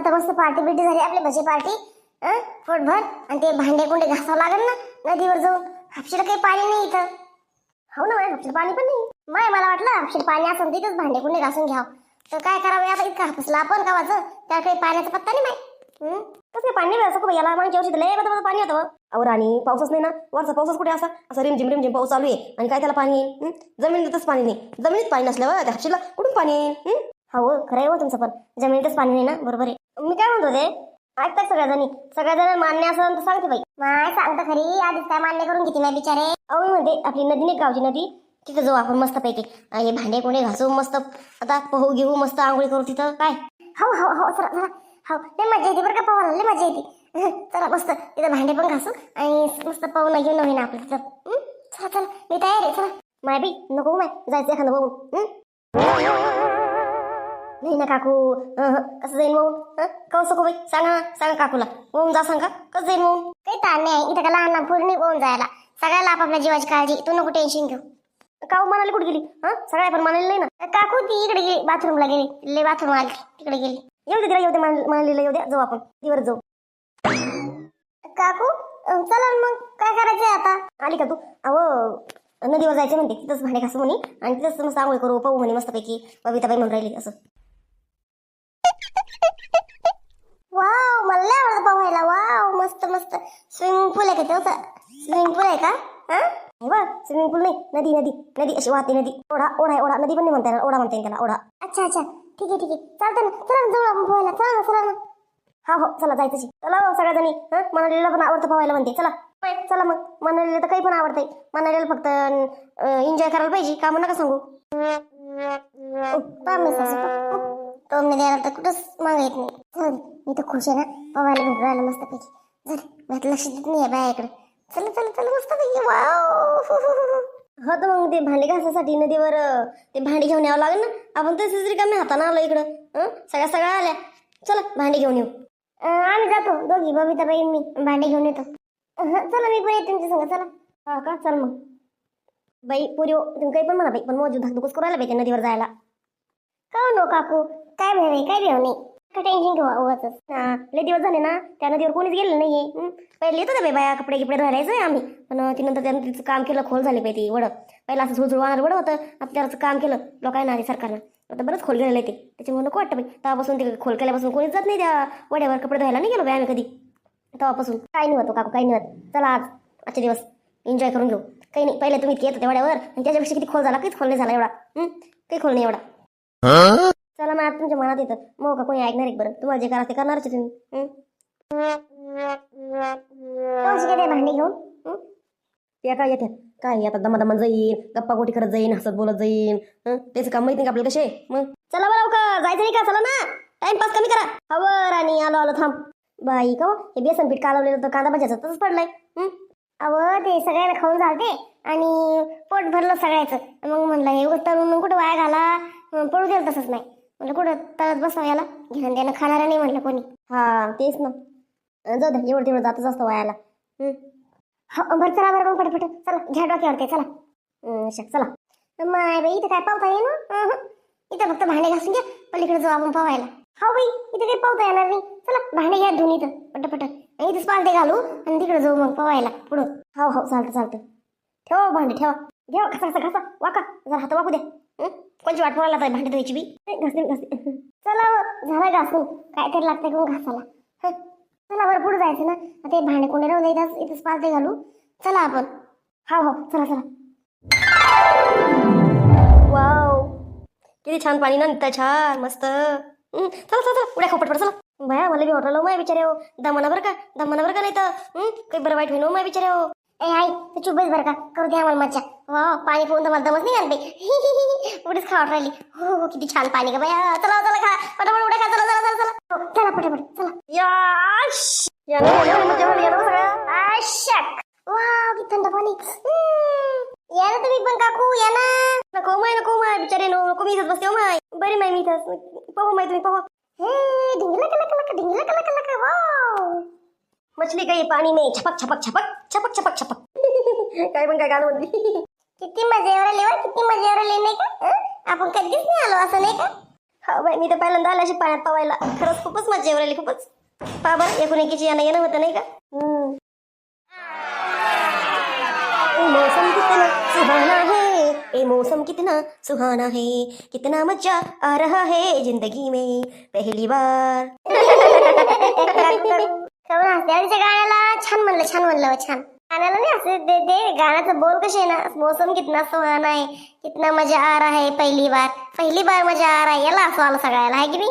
आता मस्त पार्टी बिटी झाली आपली भजी पार्टी. पोटभर. आणि ते भांडे कुंडे घासावं लागेल ना नदीवर जाऊन. हापशीला काही पाणी नाही इथं. हो ना माझ्या हापशीला पाणी पण नाही. माय मला वाटलं हापशीला पाणी असं तिथंच भांडे कुंडे घासून घ्यावं. तर काय करावं आता इतकं हापसला आपण गावाचं त्या काही पाण्याचा पत्ता नाही माय. हं? कसं पाणी नाही असं याला मागच्या वर्षी लय बदल पाणी होतं अहो राणी पाऊसच नाही ना. वरचा पाऊसच कुठे असा? असं रिमझिम रिमझिम पाऊस चालू आहे. आणि काय त्याला पाणी येईल जमिनीतच पाणी नाही. जमिनीत पाणी नसल्यावर त्या हापशीला कुठून पाणी येईल हो खरं आहे हो तुमचं पण. जमिनीतच पाणी नाही ना? बरोबर आहे. मी काय म्हणतो ते ऐकतात सगळ्याजणी. सगळ्याजण मान्य असं तर सांगते बाई. माय सांगतो खरी आधीच काय मान्य करून घेते नाही बिचारे? अहो म्हणते आपली नदी नाही गावची नदी? तिथं जाऊ आपण मस्त पैकी. हे भांडे कोणी घासू मस्त. आता पोहू घेऊ मस्त आंघोळी करू तिथं. काय? हो हो हो चला हो लय मजा येते बरं का पोहायला लय मजा येते. चला मस्त. तिथं भांडे पण घासू आणि मस्त पाहून घेऊन होईना आपलं तिथं. चला चला. मी तयार आहे चला. माय बी नको हो माय. जायचं एखादं बघू नाही ना काकू कसं जाईन मग? कौस बाई? सांगा सांगा काकूला. होऊन जा सांगा कसं जाईन मग? काही ताण नाही इथं का लहान पूर्ण होऊन जायला. सगळ्याला आपापल्या जीवाची काळजी तू नको टेन्शन घेऊ. काऊ म्हणाली कुठे गेली? हा सगळ्या पण म्हणाली नाही ना? काकू ती इकडे गेली बाथरूमला गेली. ले बाथरूम आली तिकडे गेली. येऊ दे तिला येऊ दे म्हणालीला येऊ द्या जाऊ आपण दिवर जाऊ. काकू चला मग काय करायचंय आता? आली का तू? अहो नदीवर जायचं म्हणते तिथंच भांडे घासू म्हणे. आणि तिथंच मस्त आंघोळ करू पाहू म्हणे मस्तपैकी. बबिताबाई म्हणून राहिली असं वाव मला लय आवडतं पोहायला वाव मस्त मस्त स्विमिंग पूल आहे का? स्विमिंग पूल आहे का हा बघ स्विमिंग पूल नाही. नदी नदी. नदी अशी वाहते नदी. ओढा ओढा आहे, ओढा. नदी पण नाही म्हणता येणार. ओढा म्हणता येईल त्याला ओढा. अच्छा अच्छा. ठीक आहे ठीक आहे. चालतं ना. चला ना जाऊ आपण पोहायला. चला ना चला ना. हा हो. चला जायचं चला हो सगळ्याजणी. हा? मनालीला पण आवडतं पोहायला म्हणते. चला. चला मग. मनालीला तर काही पण आवडतंय. मनालीला फक्त एन्जॉय करायला पाहिजे. का नका सांगू? पाम सासू टोमने द्यायला तर कुठंच मागायत येत नाही. मी तर खुश आहे ना. पवायला भेटू राहिलं मस्त पैकी जर माझं लक्ष देत नाही आहे बायाकडे चला चला चला मस्त हो तर मग ते भांडे घासासाठी नदीवर ते भांडी घेऊन यावं लागेल ना? आपण तसेच रिकामे हाताने आलो इकडं. हं? सगळ्या सगळ्या आल्या. चला भांडी घेऊन येऊ. आम्ही जातो. दोघी बबिता बाई मी. भांडे घेऊन येतो. चला मी पण येते तुमच्या संग. चला. हा का? चल मग. बाई पुरी हो, तुम्ही काही पण म्हणा बाई. पण मोजू धाकधुकच करायला पाहिजे नदीवर जायला. का नो काकू? काय भेव काय भेव नाही काय टेन्शन घेऊ उगाच हा लय दिवस झाले ना त्या नदीवर कोणीच गेलं नाहीये. हं? पहिले येत होते बाई बाया कपडे गिपडे धरायचं आम्ही. पण ती नंतर त्यानं तिचं काम केलं खोल झाली पाहिजे ती वड. पहिला असं झुळझुळ झुळझुळवाणार वड होतं आपल्याला काम केलं लोकांना आधी सरकारनं. आता बरंच खोल गेलेलं आहे ते. त्याच्यामुळे नको वाटतं बाई. तेव्हापासून ते खोल केल्यापासून कोणीच जात नाही त्या वड्यावर कपडे धुवायला. नाही गेलो बाई आम्ही कधी. तेव्हापासून. काही नाही होतो हो काकू काही नाही होत. चला आज. आजचे दिवस. एन्जॉय करून घेऊ. काही नाही पहिले तुम्ही येत होते वड्यावर. आणि त्याच्यापेक्षा किती खोल झाला काहीच खोल नाही झाला एवढा. हं? काही खोल नाही एवढा. चला मग तुमच्या मनात येतं. मग का कोणी ऐकणार एक बरं? तुम्हाला जे करा ते करणारच तुम्ही. हं? भांडी घेऊन. त्या काय येते काय आता दमा जाईन गप्पा गोटी करत जाईन हसत बोलत जाईन. तेच त्याचं काम माहिती नाही का आपल्याला कसे? मग? चला बरं का जायचं नाही का? चला ना. टाइमपास कमी करा. हवं राणी आलो आलो थांब. बाई का हो? हे? बेसन पीठ कालवलेलं तर कांदा भाज्याचं तसंच पडलंय. अव अहो ते सगळ्यांना खाऊन झालते. आणि पोट भरलं सगळ्याचं. मग म्हणलं हे उगाच कुठं वाया घाला? पडू द्याल तसंच नाही. म्हणलं कुठं तळत बसावं याला? घेणं देणं खाणारं नाही म्हटलं कोणी. हा तेच ना. जाऊ दे एवढं तेवढं जातच असतं वायाला. हा. हो बरं चला बरं मग पटपट. चला घ्या डोक्यावरती चला. शक चला. माय बाई इथं काय पावता येईल ना इथं फक्त भांडे घासून घ्या पलीकडे जाऊ आपण पावायला. हा बाई इथं काही पावता येणार नाही. चला भांडे घ्या धुवून इथं पटपट. आणि इथंच पालते घालू आणि तिकडे जाऊ मग पवायला पुढं. हो हो चालतं चालतं. ठेवा हो, भांडे ठेवा. घ्या घासा घासा घासा वाका. जरा हात वाकू द्या. कोणची वाट पडायला भांडे धुवायची बी? ए, घासते घासते. चला हो, झाला झालं घासून. काहीतरी लागतंय का घासाला हं. चला बरं पुढे जायचं ना. आता भांडे कोणी राहून इथंच इथंच दे घालू. चला आपण. हा हो चला चला. वाव. किती छान पाणी ना निघतं छान मस्त. चला चला चला. उड्या खोपट पड चला. बाया मला बी वाटलं माय बिचारे हो दमना बरं का? दमना बरं का नाही तर काही बरं वाईट होईन माय बिचारे हो ए आई तू चुप बस बरं का. करू द्या मला मच्छा वा पाणी पिऊन तर मला दमच नाही आणते उडीच खावट राहिली. हो हो किती छान पाणी का बाया चला चला खा. पटापट उड्या खा. चला चला चला चला. हो, चला पटापट. चला. याश या ना, या ना, मजा वाली, या वाव किती थंड पाणी. हम्म. या ना तुम्ही पण काकू या ना. नको माय नको माय. बिचारे नो नको मी इथंच बसते हो माय. बरे माय मी इथंच. पाहू माय तुम्ही पाहू. हे ढिंगला कला कला का ढिंगला कला कला का वाव. मछली काही पाणी में. छपक छपक छपक. छपक छपक छपक. काय पण काय गाणं म्हणते किती मजा येऊ राहिली किती मजा येऊ राहिली नाही का? आपण कधीच नाही आलो असं नाही का? हो बाई मी तर पहिल्यांदा आले अशी पाण्यात पवायला. खरंच खूपच मजा येऊ खूपच. पहा बरं एकूण एकीची यानं येणं होतं नाही का? मौसम कितना सुहाना है ए मौसम कितना सुहाना है कितना मजा आ रहा है जिंदगी में पहली बार। गाण्याला छान म्हणलं छान म्हणलं छान. गाण्याला नाही असं ते गाण्याचं बोल कसे ना? मौसम कितना सुहाना आहे कितना मजा आ रहा है पहिली बार. पहिली बार मजा आ रहा है याला असं आलं सगळ्याला आहे की नाही?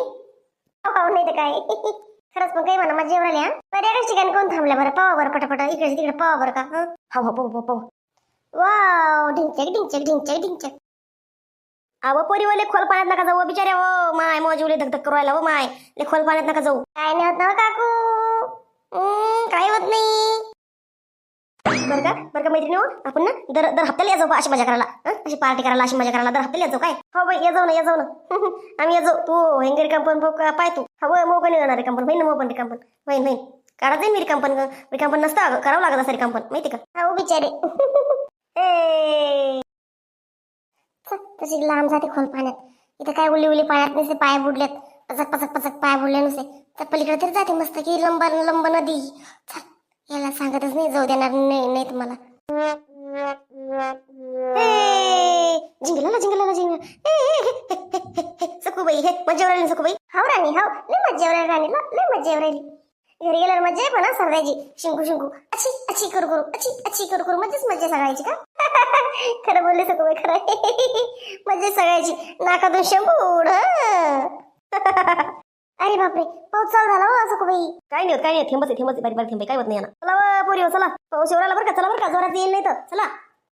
हो का, नाही तर काय. खरंच पण काही म्हणा मजा एवढा हा? बरं एकाच ठिकाणी कोण थांबल्या बरं? पावा बरं पटापट इकडे तिकडे पावा बरं का हा? हा पाहू पाहू वाव ढिंचक ढिंचक ढिंचक ढिंचक. अव पोरीवाले खोल पाण्यात नका जाऊ बिचारे हो माय मोजवले धक धक करायला हो माय. ले खोल पाण्यात नका जाऊ. काय नाही होत ना हो काकू? काय काही होत नाही. बरं का? बरं का मैत्रिणी आपण ना दर दर हप्त्याला या जाऊ अशी मजा करायला. हं? अशी पार्टी करायला अशी मजा करायला. दर हप्त्याला या जाऊ काय? हो बाई या जाऊ ना या जाऊ ना. आम्ही या जाऊ. तू हेंगरी कंपन पाय तू. हवं मग पण येणार कंपन. होईन ना मग पण रिकामपण होईन होईन काढा जाईल मी रिकामपण रिकामपण नसतं अगं. करावं लागत असं रिकामपण माहिती का? हो बिचारे ए! तशी लांब जाते खोल पाण्यात. इथं काय उली उली पाण्यात नुसते पाय बुडलेत. पचक पचक पचक पाय बुडले नुसते. तर पलीकडे तरी जाते मस्त की लंब लंब नदी. चल. याला सांगतच नाही जाऊ देणार नाही नाही तुम्हाला. जिंगल सखूबाई हे मजा राहिली सखूबाई. हाव राणी हाव. लय मज्जा येऊ राहिली राणीला लय मज्जा येऊ राहिली घरी गेल्यावर मज्जा आहे पण सर्वायची शिंकू शिंकू. अच्छी अच्छी करू करू अच्छी अच्छी करू करू. मजाच मज्जा सगळ्याची का? खरं बोलले सगळं खरं. मज्जा सगळ्याची नाकातून शेंबूड अरे बापरे पाऊस चालू झाला हो असं बाई काय नाही होत काय नाही. थेंबच थेंबच आहे, बारीक बारीक थेंब काय होत नाही यानं. चला व, पोरी हो चला. पाऊस राहिला बरं का चला बरं का जोरात येईल नाही तर. चला.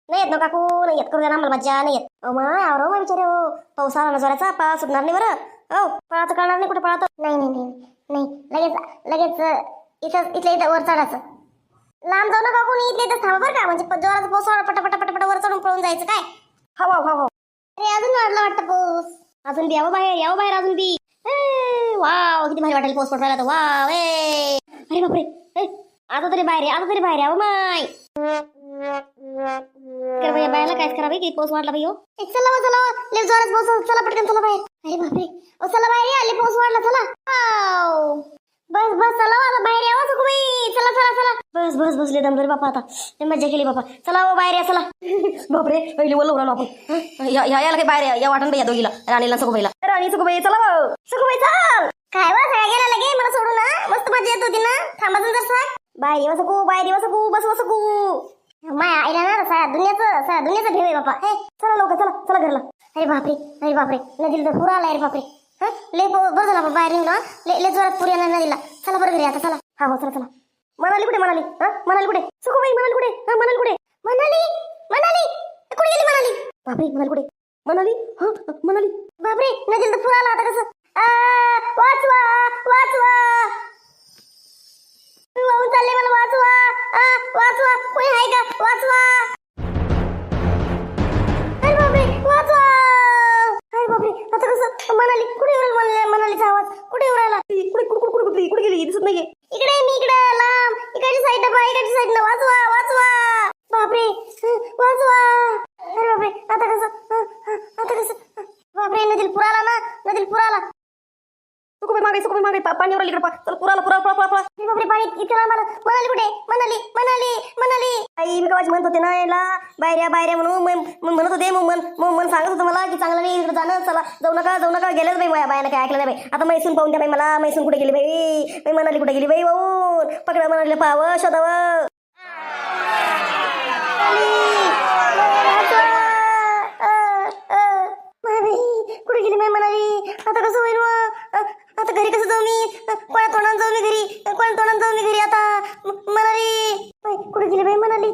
नाही येत ना काकू नाही येत करू द्या ना आम्हाला मज्जा नाही येत. अहो मा आवरो मा बिचारे हो. पाऊस आला ना जोराचा पा सुटणार नाही बरं. हो पळाचं कळणार नाही कुठे पळाचं. नाही नाही नाही नाही. लगेच लगेच इथं इथल्या इथं वर चढायचं. लांब जाऊ नका कोणी इथल्या इथं थांबा बरं का. म्हणजे जोरात पाऊस वाढ पटा पटा पटा पटा वर चढून पळून जायचं काय? हा हा हा अरे अजून वाढलं वाटतं पाऊस. अजून बी यावं बाहेर यावं बाहेर अजून बी. वाव किती भारी वाटेल पाऊस पडला तर वाव ए. अरे बापरे. ए, आता तरी बाहेर आहे, आता तरी बाहेर यावं माय. कर भैया बायाला काय करा बाई की पाऊस वाढला बाई हो. ए, चला बा, चला वा. लय जोरात पाऊस चला पटकन चला बाहेर. अरे बापरे. ओ चला बाहेर या लय पाऊस वाढला चला. वाव. बस बस चला आता बाहेर यावं सगळं हो, बाई. चला चला चला. बस बस बसले दमदर बापा आता. लय मज्जा केली बापा. चला ओ बाहेर या चला. बापरे पहिले बोललो उरालो आपण. हं? या या- याला काही बाहेर या, या वाटण बाई या दोघीला राणीला सगोबाईला राणी सुखबाई चला भाऊ. सुखबाई चल. काय वा सगळ्या गेला लगे मला सोडू ना मस्त मजा येत होती ना? थांबाचं जर सांग. बाय येवा सकू बाय देवा सकू बस सकू माया आईला ना साऱ्या दुनियाचं साऱ्या दुनियाचं भेव आहे बापा. हे चला लवकर चला चला घरला. अरे बापरे अरे बापरे. नदीला तर पुरा आला रे बापरे. हा? लय पो- बरं झाला आपण बाहेर निघलो ले लय लय जोरात पूर येणार नदीला. चला बरं घरी आता चला. हा हो चला चला. मनाली कुठे मनाली? हा? मनाली कुठे? सुखबाई मनाली कुठे? हा मनाली कुठे? म्हणाली मनाली! कुठे गेली म्हणाली बापरे मनाली कुठे? मनाली? हा? मनाली? बापरे नदीला तर पूर आला आता कसं? आ, वाचवा वाचवा. मी वाहून चालले मला वाचवा. आ, वाचवा. कोणी आहे का? वाचवा. अरे बापरे वाचवा. अरे बापरे आता कसं? म्हणाली कुठे येऊ राहिला आवाज? कुठे येऊ राहिला? कुठे कुठे कुठे कुठे कुठे गेली? दिसत नाहीये. इकडे मी इकडे लांब. इकडची साईड डबा इकडची साईड वाचवा वाचवा. बापरे हं, वाचवा अरे बापरे आता कसं हं, हं, आता कसं हं. बापरे नदीला पूर आला ना नदीला पूर आला सखूबाई मागे सखूबाई मागे पा- पाणी इकडे पा. चल पुराला पुरा अरे बापरे पाणी इथे मला म्हणाली कुठे? म्हणाली म्हणाली म्हणाली आई मी कवाच म्हणत होते ना याला बाहेर या बाहेर या म्हणून मग म्हणत होते मग मन मग मन सांगत होतं मला की चांगलं नाही इकडे जाणं चला जाऊ नका जाऊ नका गेल्याच बाई माझ्या बायानं काय ऐकलं नाही बाई. आता मैसून पाहून द्या बाई मला मैसून कुठे गेली बाई? बाई म्हणाली कुठे गेली बाई? वाहून पकडा म्हणाले पाहावं शोधावं. कुठे गेली मी म्हणाली. आता कसं होईल मग? आता घरी कसं जाऊ मी? कोणा तोंडानं जाऊ मी घरी? कोणा तोंडानं जाऊ मी घरी आता? म- म्हणाली. कुठे गेली बाई म्हणाली?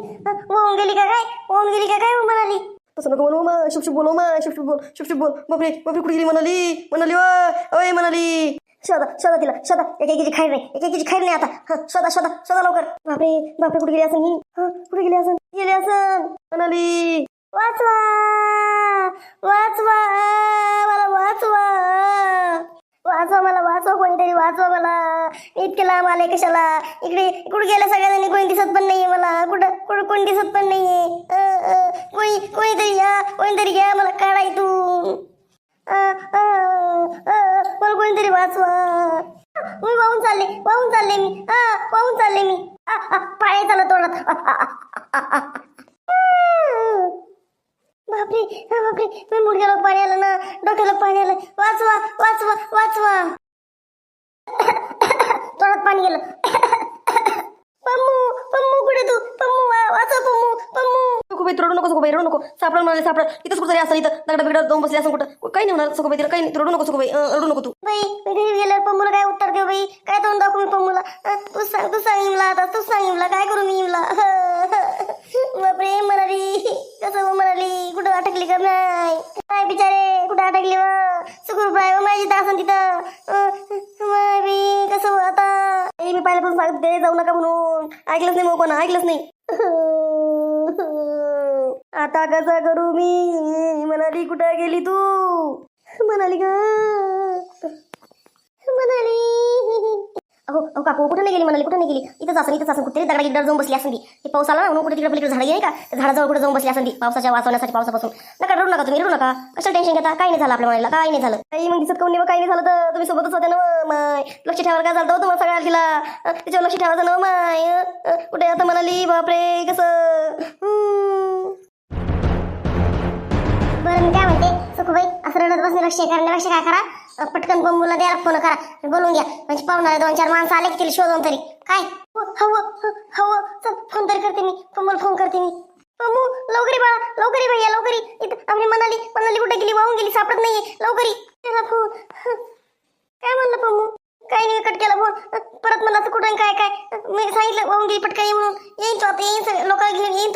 वाहून गेली का काय? वाहून गेली का काय म्हणाली? तसं नको बोलू मग. शुभ शुभ बोलू मग. शुभ शुभ बोल शुभ शुभ बोल. बापरे बापरे कुठे गेली म्हणाली? म्हणाली वा. ओय म्हणाली. शोधा शोधा तिला शोधा. एक एकीची खाईर नाही एक एकीची खाईर नाही आता. हं, शोधा शोधा शोधा लवकर. बापरे बापरे कुठे गेली असं ही? हं, कुठे गेली असं गेली असं म्हणाली. वाचवा. वाचवा मला वाचवा वाचवा मला वाचवा कोणीतरी वाचवा मला. इतके लांब आले कशाला? इकडे इकडे गेल्या सगळ्यांनी? कोणी दिसत पण नाहीये मला. कुठं कुठं कोणी दिसत पण नाहीये. कोणी कोणीतरी या कोणीतरी घ्या मला काढा इथून. मला कोणीतरी वाचवा. मी वाहून चालले वाहून चालले मी. हा वाहून चालले मी. पाय आ, तोडत. बापरे बापरे. मी मुडक्याला पाणी आलं ना. डोक्याला पाणी आलं. वाचवा वाचवा वाचवा. तोंडात पाणी गेलं. पम्मू पम्मू कुठे तू? पम्मू वा- वाचव पम्मू पम्मू. बाई रडू नको सगोबाई रडू नको. सापडा म्हणाले सापडा. इथंच कुठं असं इथं. दगडा बिगडा जाऊन बसले असं कुठं. काही नाही होणार सगोबाई तिला काही नाही. रडू नको सगोबाई अं, रडू नको तू. बाई मी घरी गेल्यावर पम्मूला काय उत्तर देऊ बाई? काय तोंड दाखवू मी पम्मूला? अं, तू सांग तू सांग इमला आता तू सांग इमला. काय करू मी इमला? बापरे म्हणाली कसं व म्हणाली कुठं अटकली का नाही? काय बिचारे कुठं अटकली व? सुखरूपाय व माझी दासन तिथं. म्हणून सांगते जाऊ नका म्हणून. ऐकलंच नाही मग कोणा? ऐकलंच नाही. आता कसं करू मी? म्हणाली कुठं गेली तू? म्हणाली का म्हणाली अहो अहो काकू कुठं नाही गेली म्हणाली कुठं नाही गेली? इथंच असं इथंच असं कुठे दगडा गिड्डा जाऊन बसली असं ती. ते पाऊस आला ना म्हणून कुठे तिकडे पलीकडे झाडं नाही का? झाडाजवळ कुठे जाऊन बसली असं पावसाच्या वाचवण्यासाठी पावसापासून. नका रडू नका तुम्ही रडू नका. कशाला टेन्शन घेता? काही नाही झालं आपल्या मनाला काही नाही झालं. काही मग दिसत कोणी काही नाही झालं तर तुम्ही सोबतच होते ना माय. लक्ष ठेवायला काय झालं होतं तुम्हाला सगळ्या तिला? त्याच्यावर तिच्यावर लक्ष ठेवायचं ना माय. कुठे आता म्हणाली बापरे कसं? बरं मी काय म्हणते सुखबाई असं रडत बसण्यापेक्षा करण्यापेक्षा काय करा? पटकन बंबूला द्यायला फोन करा. बोलून घ्या. म्हणजे पाहुणारे दोन चार माणसं आले की तिला शोधून तरी. काय? हो, हवं ह- हवं चल फोन तरी करते मी. पम्मूला फोन करते मी. पम्मू लवकर बाळा. लवकरी भैया लवकरी इथं आपली मनाली मनाली कुठे गेली? वाहून गेली सापडत नाहीये. लवकरी त्याला फोन. काय म्हणलं पम्मू काही नाही कट केला फोन परत मला असं कुठं काय काय? मी सांगितलं वाहून गेली पटकन ये म्हणून. येईन तो आता येईन लोकांना घेऊन येईन